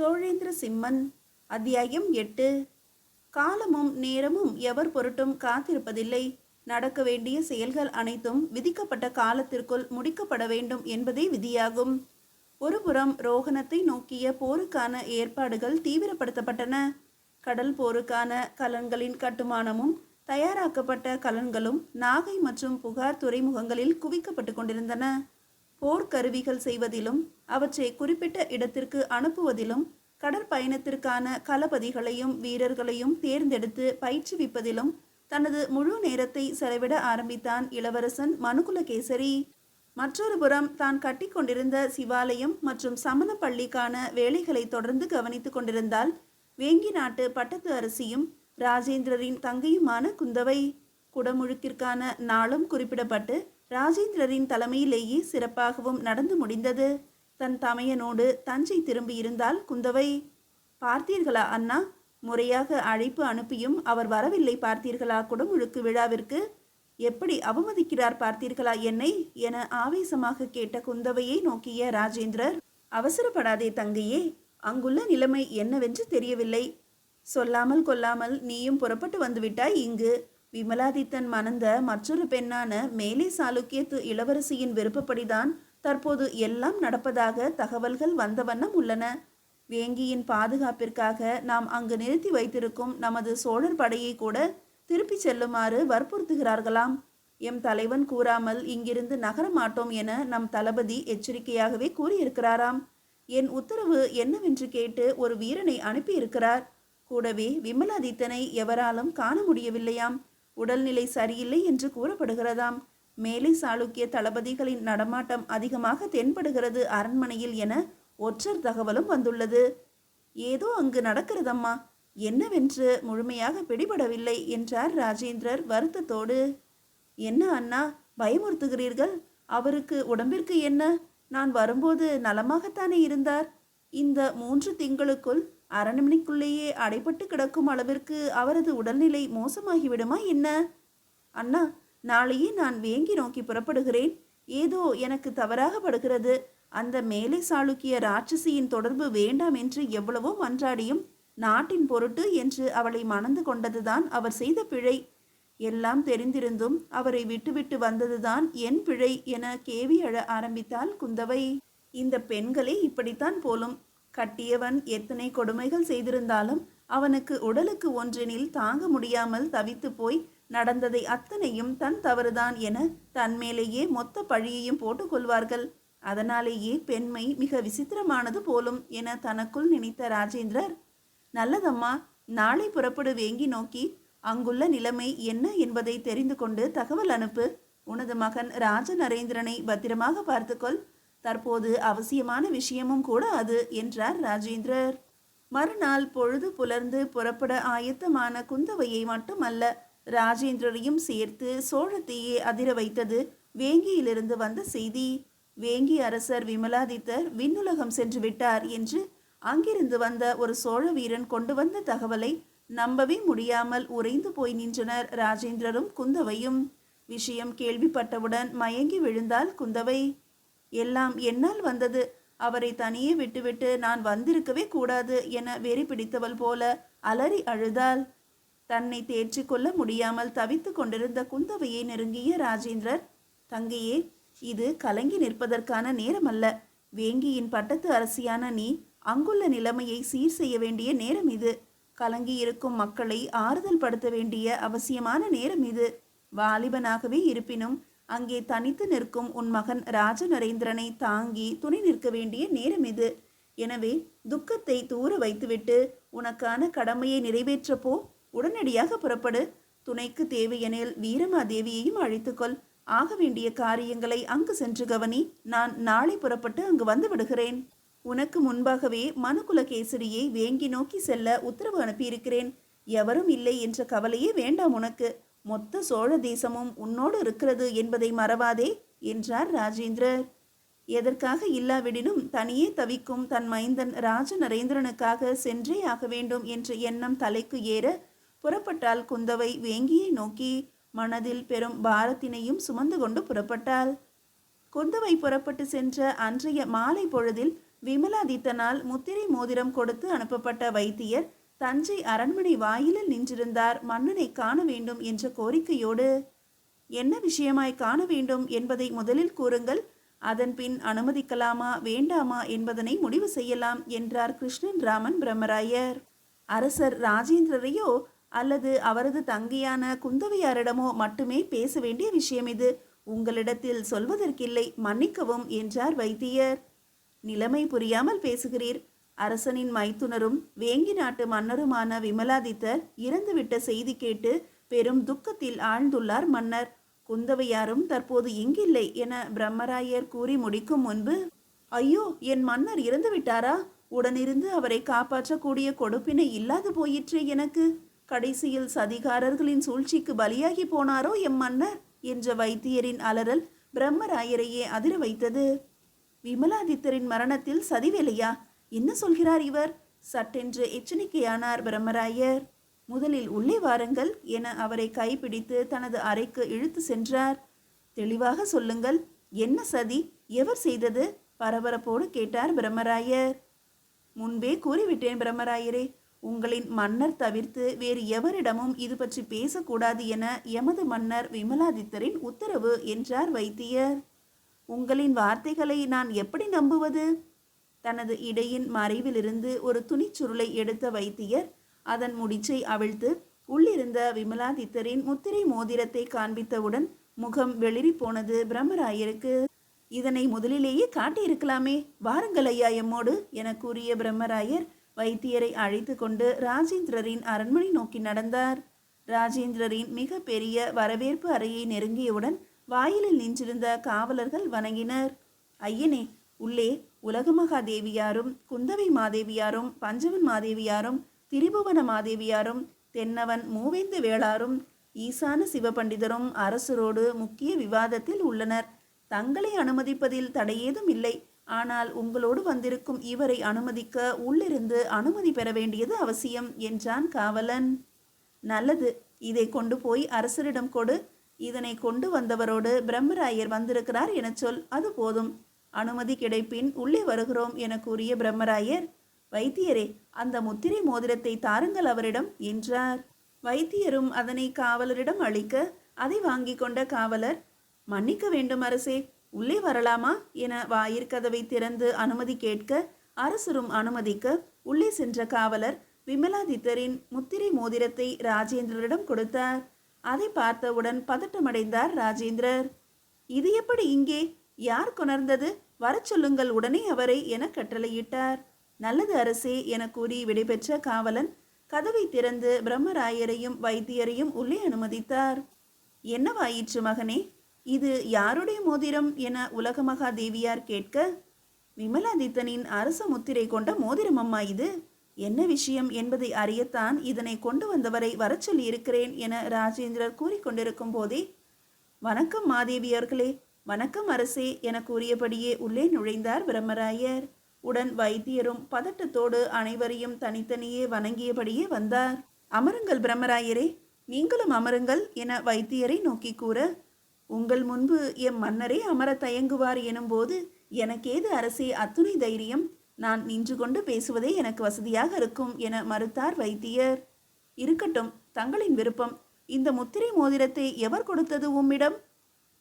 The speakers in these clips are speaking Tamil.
சோழேந்திர சிம்மன். அத்தியாயம் எட்டு. காலமும் நேரமும் எவர் பொருட்டும் காத்திருப்பதில்லை. நடக்க வேண்டிய செயல்கள் அனைத்தும் விதிக்கப்பட்ட காலத்திற்குள் முடிக்கப்பட வேண்டும் என்பதே விதியாகும். ஒருபுறம் ரோகணத்தை நோக்கிய போருக்கான ஏற்பாடுகள் தீவிரப்படுத்தப்பட்டன. கடல் போருக்கான கலன்களின் கட்டுமானமும் தயாராக்கப்பட்ட கலன்களும் நாகை மற்றும் புகார் துறைமுகங்களில் குவிக்கப்பட்டு கொண்டிருந்தன. போர்க்கருவிகள் செய்வதிலும் அவற்றை குறிப்பிட்ட இடத்திற்கு அனுப்புவதிலும் கடற்பயணத்திற்கான களபதிகளையும் வீரர்களையும் தேர்ந்தெடுத்து பயிற்றுவிப்பதிலும் தனது முழு நேரத்தை செலவிட ஆரம்பித்தான் இளவரசன் மனுகுலகேசரி. மற்றொரு புறம் தான் கட்டிக்கொண்டிருந்த சிவாலயம் மற்றும் சமண பள்ளிக்கான வேலைகளை தொடர்ந்து கவனித்துக் கொண்டிருந்தால் வேங்கி நாட்டு பட்டத்து அரசியும் ராஜேந்திரரின் தங்கையுமான குந்தவை. குடமுழுக்கிற்கான நாளும் குறிப்பிடப்பட்டு ராஜேந்திரரின் தலைமையிலேயே சிறப்பாகவும் நடந்து முடிந்தது. தன் தமையனோடு தஞ்சை திரும்பியிருந்தால் குந்தவை. பார்த்தீர்களா அண்ணா? முறையாக அழைப்பு அனுப்பியும் அவர் வரவில்லை பார்த்தீர்களா? குடமுழுக்கு விழாவிற்கு எப்படி அவமதிக்கிறார் பார்த்தீர்களா என்னை? என ஆவேசமாக கேட்ட குந்தவையை நோக்கிய ராஜேந்திரர் அவசரப்படாதே தங்கையே அங்குள்ள நிலைமை என்னவென்று தெரியவில்லை. சொல்லாமல் கொல்லாமல் நீயும் புறப்பட்டு வந்துவிட்டாய் இங்கு. விமலாதித்தன் மணந்த மற்றொரு பெண்ணான மேலே சாளுக்கியத்து இளவரசியின் விருப்பப்படிதான் தற்போது எல்லாம் நடப்பதாக தகவல்கள் வந்த வண்ணம் உள்ளன. வேங்கியின் பாதுகாப்பிற்காக நாம் அங்கு நிறுத்தி வைத்திருக்கும் நமது சோழர் படையை கூட திருப்பி செல்லுமாறு வற்புறுத்துகிறார்களாம். எம் தலைவன் கூறாமல் இங்கிருந்து நகர மாட்டோம் என நம் தளபதி எச்சரிக்கையாகவே கூறியிருக்கிறாராம். என் உத்தரவு என்னவென்று கேட்டு ஒரு வீரனை அனுப்பியிருக்கிறார். கூடவே விமலாதித்தனை எவராலும் காண முடியவில்லையாம். உடல்நிலை சரியில்லை என்று கூறப்படுகிறதாம். மேலை சாளுக்கிய தளபதிகளின் நடமாட்டம் அதிகமாக தென்படுகிறது அரண்மனையில் என ஒற்றர் தகவலும் வந்துள்ளது. ஏதோ அங்கு நடக்கிறதம்மா. என்னவென்று முழுமையாக பிடிபடவில்லை என்றார் ராஜேந்திரர் வருத்தத்தோடு. என்ன அண்ணா பயமுறுத்துகிறீர்கள்? அவருக்கு உடம்பிற்கு என்ன? நான் வரும்போது நலமாகத்தானே இருந்தார்? இந்த மூன்று திங்களுக்குள் அரண்மனைக்குள்ளேயே அடைபட்டு கிடக்கும் அளவிற்கு அவரது உடல்நிலை மோசமாகிவிடுமா என்ன? அண்ணா நாளையே நான் வேங்கி நோக்கி புறப்படுகிறேன். ஏதோ எனக்கு தவறாக படுகிறது. அந்த மேலை சாளுக்கிய ராட்சசியின் தொடர்பு வேண்டாம் என்று எவ்வளவோ மன்றாடியும் நாட்டின் பொருட்டு என்று அவளை மணந்து கொண்டதுதான் அவர் செய்த பிழை. எல்லாம் தெரிந்திருந்தும் அவரை விட்டுவிட்டு வந்ததுதான் என் பிழை என கேவி அழ ஆரம்பித்தாள் குந்தவை. இந்த பெண்களே இப்படித்தான் போலும். கட்டியவன் எத்தனை கொடுமைகள் செய்திருந்தாலும் அவனுக்கு உடலுக்கு ஒன்றெனில் தாங்க முடியாமல் தவித்து போய் நடந்ததை அத்தனையும் தன் தவறுதான் என தன்மேலேயே மொத்த பழியையும் போட்டுக்கொள்வார்கள் அதனாலேயே பெண்மை மிக விசித்திரமானது போலும் என தனக்குள் நினைத்த ராஜேந்திரர் நல்லதம்மா நாளை புறப்படு வேங்கி நோக்கி அங்குள்ள நிலைமை என்ன என்பதை தெரிந்து கொண்டு தகவல் அனுப்பு உனது மகன் ராஜ நரேந்திரனை பத்திரமாக பார்த்துக்கொள் தற்போது அவசியமான விஷயமும் கூட அது என்றார் ராஜேந்திரர். மறுநாள் பொழுது புலர்ந்து புறப்பட ஆயத்தமான குந்தவையை மட்டுமல்ல ராஜேந்திரரையும் சேர்த்து சோழத்தையே அதிர வைத்தது வேங்கியிலிருந்து வந்த செய்தி. வேங்கி அரசர் விமலாதித்தர் விண்ணுலகம் சென்று விட்டார் என்று அங்கிருந்து வந்த ஒரு சோழ வீரன் கொண்டு வந்த தகவலை நம்பவே முடியாமல் உறைந்து போய் நின்றனர் ராஜேந்திரரும் குந்தவையும். விஷயம் கேள்விப்பட்டவுடன் மயங்கி விழுந்தாள் குந்தவை. எல்லாம் என்னால் வந்தது. அவரை தனியே விட்டுவிட்டு நான் வந்திருக்கவே கூடாது என வெறி பிடித்தவள் போல அலறி அழுதாள். தன்னை தேற்றி கொள்ள முடியாமல் தவித்து கொண்டிருந்த குந்தவையை நெருங்கிய ராஜேந்திரர் தங்கையே இது கலங்கி நிற்பதற்கான நேரமல்ல. வேங்கியின் பட்டத்து அரசியான நீ அங்குள்ள நிலைமையை சீர் செய்ய வேண்டிய நேரம் இது. கலங்கி இருக்கும் மக்களை ஆறுதல் படுத்த வேண்டிய அவசியமான நேரம் இது. வாலிபனாகவே இருப்பினும் அங்கே தனித்து நிற்கும் உன் மகன் ராஜநரேந்திரனை தாங்கி துணை நிற்க வேண்டிய நேரம் இது. எனவே துக்கத்தை தூர வைத்துவிட்டு உனக்கான கடமையை நிறைவேற்றப்போ உடனடியாக புறப்படு. துணைக்கு தேவையெனில் வீரமாதேவியையும் அழைத்துக்கொள். ஆக வேண்டிய காரியங்களை அங்கு சென்று கவனி. நான் நாளை புறப்பட்டு அங்கு வந்து விடுகிறேன். உனக்கு முன்பாகவே மனுகுலகேசரியை வேங்கி நோக்கி செல்ல உத்தரவு அனுப்பியிருக்கிறேன். எவரும் இல்லை என்ற கவலையே வேண்டாம் உனக்கு. மொத்த சோழ தேசமும் உன்னோடு இருக்கிறது என்பதை மறவாதே என்றார் ராஜேந்திரர். எதற்காக இல்லாவிடினும் தனியே தவிக்கும் தன் மைந்தன் ராஜ நரேந்திரனுக்காக சென்றே ஆக வேண்டும் என்ற எண்ணம் தலைக்கு ஏற புறப்பட்டால் குந்தவை வேங்கியை நோக்கி மனதில் பெரும் பாரத்தினையும் சுமந்து கொண்டு புறப்பட்டாள். குந்தவை புறப்பட்டு சென்ற அன்றைய மாலை பொழுதில் விமலாதித்தனால் முத்திரை மோதிரம் கொடுத்து அனுப்பப்பட்ட வைத்தியர் தஞ்சை அரண்மனை வாயிலில் நின்றிருந்தார் மன்னனை காண வேண்டும் என்ற கோரிக்கையோடு. என்ன விஷயமாய் காண வேண்டும் என்பதை முதலில் கூறுங்கள் அதன் பின் அனுமதிக்கலாமா வேண்டாமா என்பதனை முடிவு செய்யலாம் என்றார் கிருஷ்ணன் ராமன் பிரம்மராயர். அரசர் ராஜேந்திரரையோ அல்லது அவரது தங்கையான குந்தவையாரிடமோ மட்டுமே பேச வேண்டிய விஷயம் இது. உங்களிடத்தில் சொல்வதற்கில்லை மன்னிக்கவும் என்றார் வைத்தியர். நிலைமை புரியாமல் பேசுகிறீர். அரசனின் மைத்துனரும் வேங்கி நாட்டு மன்னருமான விமலாதித்தர் இறந்துவிட்ட செய்தி கேட்டு பெரும் துக்கத்தில் ஆழ்ந்துள்ளார் மன்னர். குந்தவையாரும் தற்போது இங்கில்லை என பிரம்மராயர் கூறி முடிக்கும் முன்பு ஐயோ என் மன்னர் இறந்து விட்டாரா உடனிருந்து அவரை காப்பாற்றக்கூடிய கொடுப்பினை இல்லாது போயிற்றே எனக்கு. கடைசியில் சதிகாரர்களின் சூழ்ச்சிக்கு பலியாகி போனாரோ எம் மன்னர்? என்ற வைத்தியரின் அலறல் பிரம்மராயரையே அதிர வைத்தது. விமலாதித்தரின் மரணத்தில் சதிவேலையா என்ன சொல்கிறார் இவர்? சட்டென்று எச்சரிக்கையானார் பிரம்மராயர். முதலில் உள்ளே வாருங்கள் என அவரை கைப்பிடித்து தனது அறைக்கு இழுத்து சென்றார். தெளிவாக சொல்லுங்கள் என்ன சதி? எவர் செய்தது? பரபரப்போடு கேட்டார் பிரம்மராயர். முன்பே கூறிவிட்டேன் பிரம்மராயரே உங்களின் மன்னர் தவிர்த்து வேறு எவரிடமும் இது பற்றி பேசக்கூடாது என எமது மன்னர் விமலாதித்தரின் உத்தரவு என்றார் வைத்தியர். உங்களின் வார்த்தைகளை நான் எப்படி நம்புவது? தனது இடையின் மறைவிலிருந்து ஒரு துணிச்சுருளை எடுத்த வைத்தியர் அதன் முடிச்சை அவிழ்த்து உள்ளிருந்த விமலாதித்தரின் முத்திரை மோதிரத்தை காண்பித்தவுடன் முகம் வெளிரி போனது பிரம்மராயருக்கு. இதனை முதலிலேயே காட்டியிருக்கலாமே வாருங்கள் ஐயா எம்மோடு என கூறிய பிரம்மராயர் வைத்தியரை அழைத்து கொண்டு ராஜேந்திரரின் அரண்மனை நோக்கி நடந்தார். ராஜேந்திரரின் மிக பெரிய வரவேற்பு அறையை நெருங்கியவுடன் வாயிலில் நின்றிருந்த காவலர்கள் வணங்கினர். ஐயனே உள்ளே உலகமகாதேவியாரும் குந்தவை மாதேவியாரும் பஞ்சவன் மாதேவியாரும் திரிபுவன மாதேவியாரும் தென்னவன் மூவேந்து வேளாரும் ஈசான சிவபண்டிதரும் அரசரோடு முக்கிய விவாதத்தில் உள்ளனர். தங்களை அனுமதிப்பதில் தடையேதும் இல்லை. ஆனால் உங்களோடு வந்திருக்கும் இவரை அனுமதிக்க உள்ளிருந்து அனுமதி பெற வேண்டியது அவசியம் என்றான் காவலன். நல்லது இதை கொண்டு போய் அரசரிடம் கொடு. இதனை கொண்டு வந்தவரோடு பிரம்மராயர் வந்திருக்கிறார் எனச் சொல் அது போதும். அனுமதி கிடைப்பின் உள்ளே வருகிறோம் என கூறிய பிரம்மராயர் வைத்தியரே அந்த முத்திரை மோதிரத்தை தாருங்கள் அவரிடம் என்றார். வைத்தியரும் அதனை காவலரிடம் அளிக்க அதை வாங்கி கொண்ட காவலர் மன்னிக்க வேண்டும் அரசே உள்ளே வரலாமா? என வாயிற்கதவை திறந்து அனுமதி கேட்க அரசரும் அனுமதிக்க உள்ளே சென்ற காவலர் விமலாதித்தரின் முத்திரை மோதிரத்தை ராஜேந்திரரிடம் கொடுத்தார். அதை பார்த்தவுடன் பதட்டமடைந்தார் ராஜேந்திரர். இது எப்படி இங்கே? யார் கொணர்ந்தது? வர சொல்லுங்கள் உடனே அவரை என கட்டளையிட்டார். நல்லது அரசே என கூறி விடைபெற்ற காவலன் கதவை திறந்து பிரம்மராயரையும் வைத்தியரையும் உள்ளே அனுமதித்தார். என்னவாயிற்று மகனே இது யாருடைய மோதிரம் என உலக மகாதேவியார் கேட்க விமலாதித்தனின் அரச முத்திரை கொண்ட மோதிரம் அம்மா இது. என்ன விஷயம் என்பதை அறியத்தான் இதனை கொண்டு வந்தவரை வரச் சொல்லியிருக்கிறேன் என ராஜேந்திரர் கூறிக்கொண்டிருக்கும் போதே வணக்கம் மாதேவியர்களே வணக்கம் அரசே என கூறியபடியே உள்ளே நுழைந்தார் பிரம்மராயர். உடன் வைத்தியரும் பதட்டத்தோடு அனைவரையும் தனித்தனியே வணங்கியபடியே வந்தார். அமருங்கள் பிரம்மராயரே நீங்களும் அமருங்கள் என வைத்தியரை நோக்கி கூற உங்கள் முன்பு எம் மன்னரே அமர தயங்குவார் எனும்போது எனக்கேது அரசே அத்துணை தைரியம்? நான் நின்று கொண்டு பேசுவதே எனக்கு வசதியாக இருக்கும் என மறுத்தார் வைத்தியர். இருக்கட்டும் தங்களின் விருப்பம். இந்த முத்திரை மோதிரத்தை எவர் கொடுத்தது உம்மிடம்?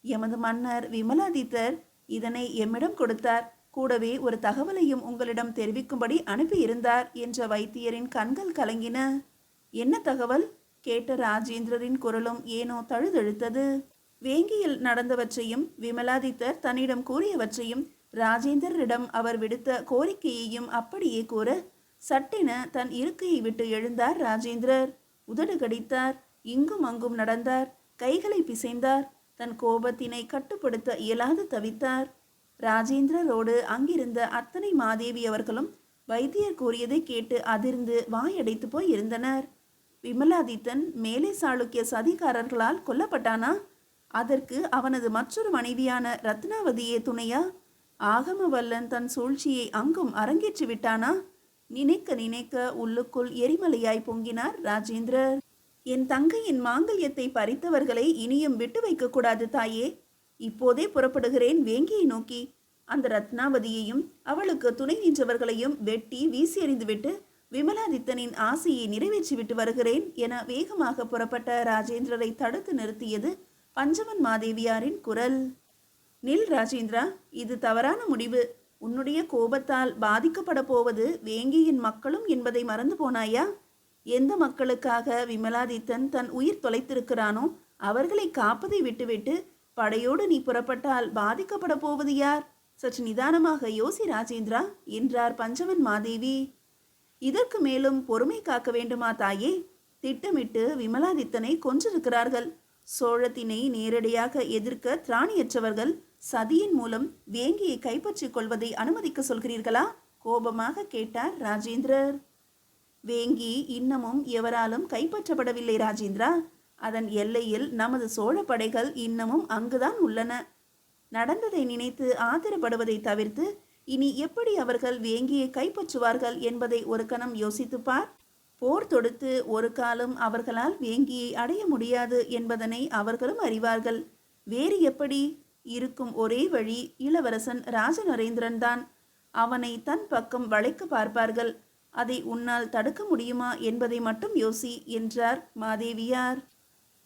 எமது மன்னர் விமலாதித்தர் இதனை எம்மிடம் கொடுத்தார். கூடவே ஒரு தகவலையும் உங்களிடம் தெரிவிக்கும்படி அனுப்பியிருந்தார் என்ற வைத்தியரின் கண்கள் கலங்கின. என்ன தகவல்? கேட்ட ராஜேந்திரரின் குரலும் ஏனோ தழுதழுத்தது. வேங்கியில் நடந்தவற்றையும் விமலாதித்தர் தன்னிடம் கூறியவற்றையும் ராஜேந்திரரிடம் அவர் விடுத்த கோரிக்கையையும் அப்படியே கூற சட்டென தன் இருக்கையை விட்டு எழுந்தார் ராஜேந்திரர். உதடு கடித்தார் இங்கும் அங்கும் நடந்தார் கைகளை பிசைந்தார். தன் கோபத்தினை கட்டுப்படுத்த இயலாது தவித்தார். ராஜேந்திரரோடு அங்கிருந்த அத்தனை மாதேவி அவர்களும் வைத்தியர் கூறியதை கேட்டு அதிர்ந்து வாயடைத்து போய் இருந்தனர் விமலாதித்தன் மேலே சாளுக்கிய சதிகாரர்களால் கொல்லப்பட்டானா? அதற்கு அவனது மற்றொரு மனைவியான ரத்னாவதியே துணையா? ஆகமவல்லன் தன் சூழ்ச்சியை அங்கும் அரங்கேற்றி விட்டானா நினைக்க நினைக்க உள்ளுக்குள் எரிமலையாய் பொங்கினார் ராஜேந்திரர். என் தங்கையின் மாங்கல்யத்தை பறித்தவர்களை இனியும் விட்டு வைக்கக்கூடாது தாயே. இப்போதே புறப்படுகிறேன் வேங்கியை நோக்கி. அந்த ரத்னாவதியையும் அவளுக்கு துணை நின்றவர்களையும் வெட்டி வீசி எறிந்துவிட்டு விமலாதித்தனின் ஆசையை நிறைவேற்றிவிட்டு வருகிறேன் என வேகமாக புறப்பட்ட ராஜேந்திரரை தடுத்து நிறுத்தியது பஞ்சவன் மாதேவியாரின் குரல். நில் ராஜேந்திரா இது தவறான முடிவு. உன்னுடைய கோபத்தால் பாதிக்கப்பட போவது வேங்கியின் மக்களும் என்பதை மறந்து போனாயா? எந்த மக்களுக்காக விமலாதித்தன் தன் உயிர் தொலைத்திருக்கிறானோ அவர்களை காப்பதை விட்டுவிட்டு படையோடு நீ புறப்பட்டால் பாதிக்கப்பட போவது யார்? சற்று நிதானமாக யோசி ராஜேந்திரா என்றார் பஞ்சவன் மாதேவி. இதற்கு மேலும் பொறுமை காக்க வேண்டுமா தாயே? திட்டமிட்டு விமலாதித்தனை கொன்றிருக்கிறார்கள். சோழத்தினை நேரடியாக எதிர்க்க திராணியற்றவர்கள் சதியின் மூலம் வேங்கியை கைப்பற்றிக் கொள்வதை அனுமதிக்க சொல்கிறீர்களா? கோபமாக கேட்டார் ராஜேந்திரர். வேங்கி இன்னமும் எவராலும் கைப்பற்றப்படவில்லை ராஜேந்திரா. அதன் எல்லையில் நமது சோழ படைகள் இன்னமும் அங்குதான் உள்ளன. நடந்ததை நினைத்து ஆத்திரப்படுவதை தவிர்த்து இனி எப்படி அவர்கள் வேங்கியை கைப்பற்றுவார்கள் என்பதை ஒரு கணம் யோசித்து பார். போர் தொடுத்து ஒரு காலம் அவர்களால் வேங்கியை அடைய முடியாது என்பதனை அவர்களும் அறிவார்கள். வேறு எப்படி? இருக்கும் ஒரே வழி இளவரசன் ராஜநரேந்திரன் தான் அவனை தன் பக்கம் வளைக்க பார்ப்பார்கள். அதை உன்னால் தடுக்க முடியுமா என்பதை மட்டும் யோசி என்றார் மாதேவியார்.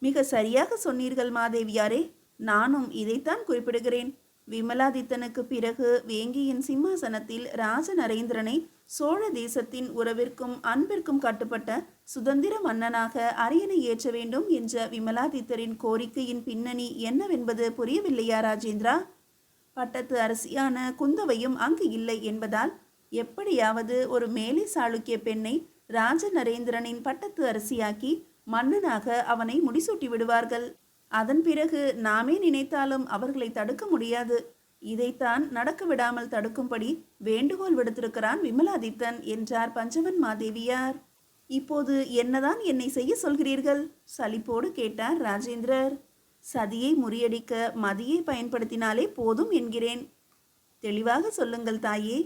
மிக சரியாக சொன்னீர்கள் மாதேவியாரே நானும் இதைத்தான் குறிப்பிடுகிறேன். விமலாதித்தனுக்கு பிறகு வேங்கியின் சிம்மாசனத்தில் ராஜநரேந்திரனை சோழ தேசத்தின் உறவிற்கும் அன்பிற்கும் கட்டுப்பட்ட சுதந்திர மன்னனாக அரியணை ஏற்ற வேண்டும் என்ற விமலாதித்தரின் கோரிக்கையின் பின்னணி என்னவென்பது புரியவில்லையா ராஜேந்திரா? பட்டத்து அரசியான குந்தவையும் அங்கு இல்லை என்பதால் எப்படியாவது ஒரு மேலை சாளுக்கிய பெண்ணை ராஜநரேந்திரனின் பட்டத்து அரசியாக்கி மன்னனாக அவனை முடிசூட்டி விடுவார்கள். அதன் பிறகு நாமே நினைத்தாலும் அவர்களை தடுக்க முடியாது. இதைத்தான் நடக்க விடாமல் தடுக்கும்படி வேண்டுகோள் விடுத்திருக்கிறான் விமலாதித்தன் என்றார் பஞ்சவன் மாதேவியார். இப்போது என்னதான் என்னை செய்ய சொல்கிறீர்கள்? சலிப்போடு கேட்டார் ராஜேந்திரர். சதியை முறியடிக்க மதியை பயன்படுத்தினாலே போதும் என்கிறேன். தெளிவாக சொல்லுங்கள் தாயே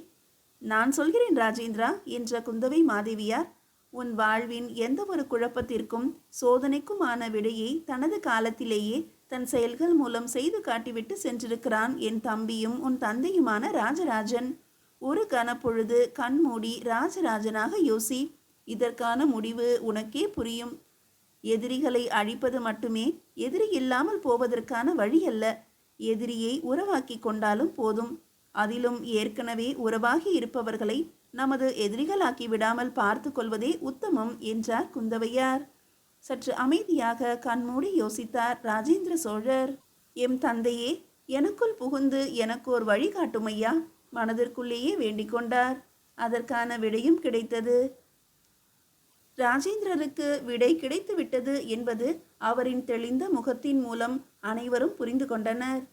நான் சொல்கிறேன் ராஜேந்திரா என்ற குந்தவை மாதேவியார் உன் வாழ்வின் எந்த ஒரு குழப்பத்திற்கும் சோதனைக்குமான விடையை தனது காலத்திலேயே தன் செயல்கள் மூலம் செய்து காட்டிவிட்டு சென்றிருக்கிறான் என் தம்பியும் உன் தந்தையுமான ராஜராஜன். ஒரு கனப்பொழுது கண்மூடி ராஜராஜனாக யோசி இதற்கான முடிவு உனக்கே புரியும். எதிரிகளை அழிப்பது மட்டுமே எதிரி இல்லாமல் போவதற்கான வழியல்ல. எதிரியை உறவாக்கி கொண்டாலும் போதும். அதிலும் ஏற்கனவே உறவாகி இருப்பவர்களை நமது எதிரிகளாக்கி விடாமல் பார்த்து கொள்வதே உத்தமம் என்றார் குந்தவையார். சற்று அமைதியாக கண்மூடி யோசித்தார் ராஜேந்திர சோழர். எம் தந்தையே எனக்குள் புகுந்து எனக்கு ஒரு வழிகாட்டுமையா மனதிற்குள்ளேயே வேண்டிக் கொண்டார். அதற்கான விடையும் கிடைத்தது. ராஜேந்திரருக்கு விடை கிடைத்து விட்டது என்பது அவரின் தெளிந்த முகத்தின் மூலம் அனைவரும் புரிந்து கொண்டனர்.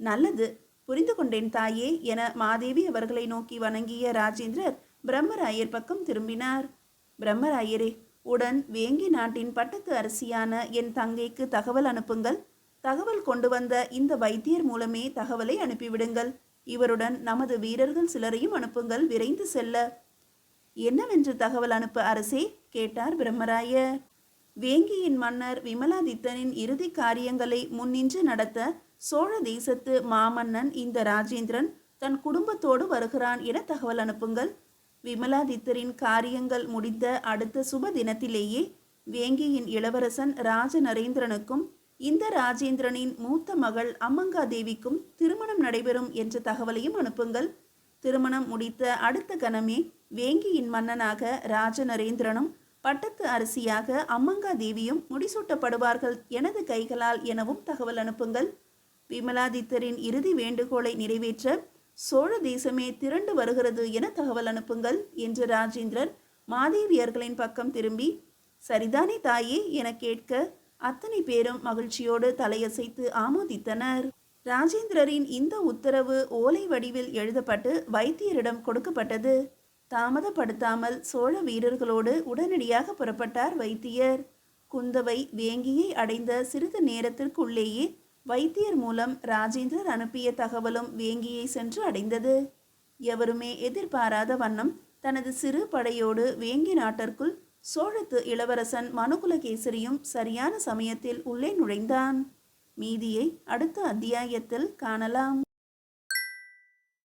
நல்லது புரிந்து கொண்டேன் தாயே என மாதேவி அவர்களை நோக்கி வணங்கிய ராஜேந்திரர் பிரம்மராயர் பக்கம் திரும்பினார். பிரம்மராயரே உடன் வேங்கி நாட்டின் பட்டத்து அரசியான என் தங்கைக்கு தகவல் அனுப்புங்கள். தகவல் கொண்டு வந்த இந்த வைத்தியர் மூலமே தகவலை அனுப்பிவிடுங்கள். இவருடன் நமது வீரர்கள் சிலரையும் அனுப்புங்கள் விரைந்து செல்ல. என்னவென்று தகவல் அனுப்ப அரசே கேட்டார் பிரம்மராயர். வேங்கியின் மன்னர் விமலாதித்தனின் இறுதி காரியங்களை முன்னின்று நடத்த சோழ தேசத்து மாமன்னன் இந்த ராஜேந்திரன் தன் குடும்பத்தோடு வருகிறான் என தகவல் அனுப்புங்கள். விமலாதித்தரின் காரியங்கள் முடிந்த அடுத்த சுப தினத்திலேயே வேங்கியின் இளவரசன் ராஜ நரேந்திரனுக்கும் இந்த ராஜேந்திரனின் மூத்த மகள் அம்மங்காதேவிக்கும் திருமணம் நடைபெறும் என்ற தகவலையும் அனுப்புங்கள். திருமணம் முடித்த அடுத்த கணமே வேங்கியின் மன்னனாக ராஜ நரேந்திரனும் பட்டத்து அரசியாக அம்மங்காதேவியும் முடிசூட்டப்படுவார்கள் எனது கைகளால் எனவும் தகவல் அனுப்புங்கள். விமலாதித்தரின் இறுதி வேண்டுகோளை நிறைவேற்ற சோழ தேசமே திரண்டு வருகிறது என தகவல் அனுப்புங்கள் என்று ராஜேந்திரன் மாதேவியர்களின் பக்கம் திரும்பி சரிதானே தாயே என கேட்க அத்தனை பேரும் மகிழ்ச்சியோடு தலையசைத்து ஆமோதித்தனர். ராஜேந்திரரின் இந்த உத்தரவு ஓலை வடிவில் எழுதப்பட்டு வைத்தியரிடம் கொடுக்கப்பட்டது. தாமதப்படுத்தாமல் சோழ வீரர்களோடு உடனடியாக புறப்பட்டார் வைத்தியர். குந்தவை வேங்கியை அடைந்த சிறிது நேரத்திற்குள்ளேயே வைத்தியர் மூலம் ராஜேந்திரர் அனுப்பிய தகவலும் வேங்கியை சென்று அடைந்தது. எவருமே எதிர்பாராத வண்ணம் தனது சிறு படையோடு வேங்கி நாட்டிற்குள் சோழத்து இளவரசன் மனுகுலகேசரியும் சரியான சமயத்தில் உள்ளே நுழைந்தான். மீதியை அடுத்த அத்தியாயத்தில் காணலாம்.